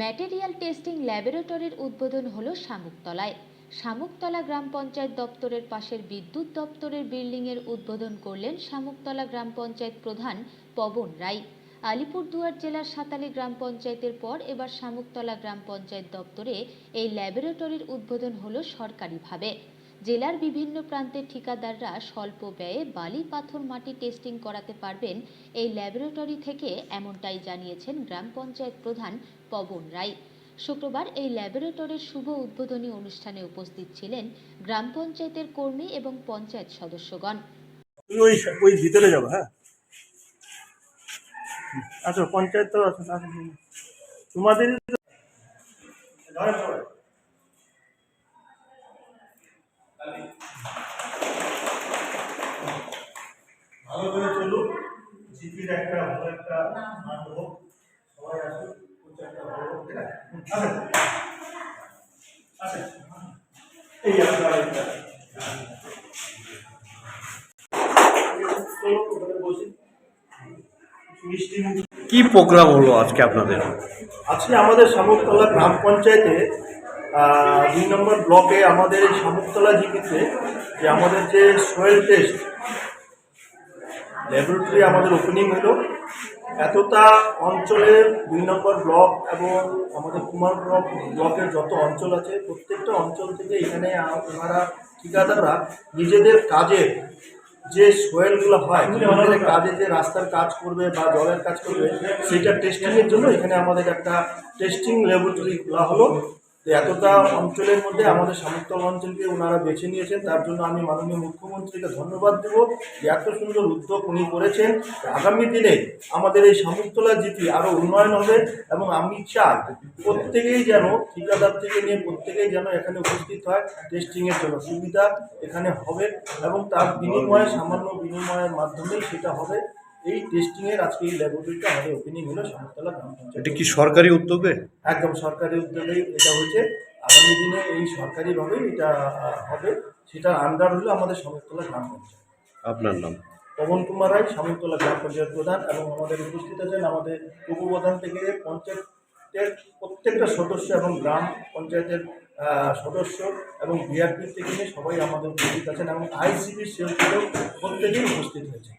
Material testing ল্যাবরেটরির উদ্বোধন হল শামুকতলায়। শামুকতলা গ্রাম পঞ্চায়েত দপ্তরের পাশের বিদ্যুৎ দপ্তরের বিল্ডিংয়ের উদ্বোধন করলেন শামুকতলা গ্রাম পঞ্চায়েত প্রধান পবন রায়। আলিপুরদুয়ার জেলার সাতালি গ্রাম পঞ্চায়েতের পর এবার শামুকতলা গ্রাম পঞ্চায়েত দপ্তরে এই ল্যাবরেটরির উদ্বোধন হল সরকারিভাবে। জেলার বিভিন্ন প্রান্তের ঠিকাদাররা স্বল্প ব্যয়ে বালি পাথর মাটি টেস্টিং করাতে পারবেন এই ল্যাবরেটরি থেকে, এমনটাই জানিয়েছেন গ্রাম পঞ্চায়েত প্রধান পবন রায়। শুক্রবার এই ল্যাবরেটরির শুভ উদ্বোধনী অনুষ্ঠানে উপস্থিত ছিলেন গ্রাম পঞ্চায়েতের কর্মী এবং পঞ্চায়েত সদস্যগণ। হ্যাঁ? আচ্ছা পঞ্চায়েত তো তোমাদের ভালো করে চলুক জিপির একটা ভালো একটা হোক সবাই আসুক ভালো হোক ঠিক আছে? এই এটা কি প্রোগ্রাম হলো আজকে আপনাদের? আজকে আমাদের শামুকতলা গ্রাম পঞ্চায়েতে দুই নম্বর ব্লকে আমাদের এই শামুকতলা জিপিতে যে আমাদের যে সোয়েল টেস্ট ল্যাবরেটরি আমাদের ওপেনিং হলো, এতটা অঞ্চলের দুই নম্বর ব্লক এবং আমাদের কুমার ব্লক, ব্লকের যত অঞ্চল আছে, প্রত্যেকটা অঞ্চল থেকে এখানে ওনারা ঠিকাদাররা নিজেদের কাজের যে সোয়েলগুলো হয়, নিজেদের কাজে যে রাস্তার কাজ করবে বা জলের কাজ করবে, সেটা টেস্টিংয়ের জন্য এখানে আমাদের একটা টেস্টিং ল্যাবরেটরি খোলা হলো। এতটা অঞ্চলের মধ্যে আমাদের সামর্থ্য অঞ্চলকে ওনারা বেছে নিয়েছেন, তার জন্য আমি মাননীয় মুখ্যমন্ত্রীকে ধন্যবাদ দেব যে এত সুন্দর উদ্যোগ উনি করেছেন। আগামী দিনে আমাদের এই শামুকতলা জিপি আরও উন্নয়ন হবে এবং আমি চাই প্রত্যেকেই যেন ঠিকাদার থেকে নিয়ে প্রত্যেকেই যেন এখানে উপস্থিত হয় টেস্টিংয়ের জন্য সুবিধা এখানে হবে এবং তার বিনিময়ে, সামান্য বিনিময়ের মাধ্যমেই সেটা হবে। এই টেস্টিংয়ের আজকে এই ল্যাবরেটরিটা আমাদের ওপেনিং হলো শামুকতলা গ্রাম পঞ্চায়েত। এটা কি সরকারি উদ্যোগে? একদম সরকারি উদ্যোগেই এটা হয়েছে। আগামী দিনে এই সরকারিভাবেই এটা হবে। সেটা আন্ডার হলো আমাদের সমতলা গ্রাম পঞ্চায়েত। আপনার নাম? পবন কুমার রায় সামন্তলা গ্রাম পঞ্চায়েত প্রধান এবং আমাদের উপস্থিত আছেন আমাদের উপপ্রধান থেকে পঞ্চায়েতের প্রত্যেকটা সদস্য এবং গ্রাম পঞ্চায়েতের সদস্য এবং বিআরপি থেকে সবাই আমাদের উপস্থিত আছেন এবং আইসিবির সেল থেকেও প্রত্যেকেই উপস্থিত হয়েছে।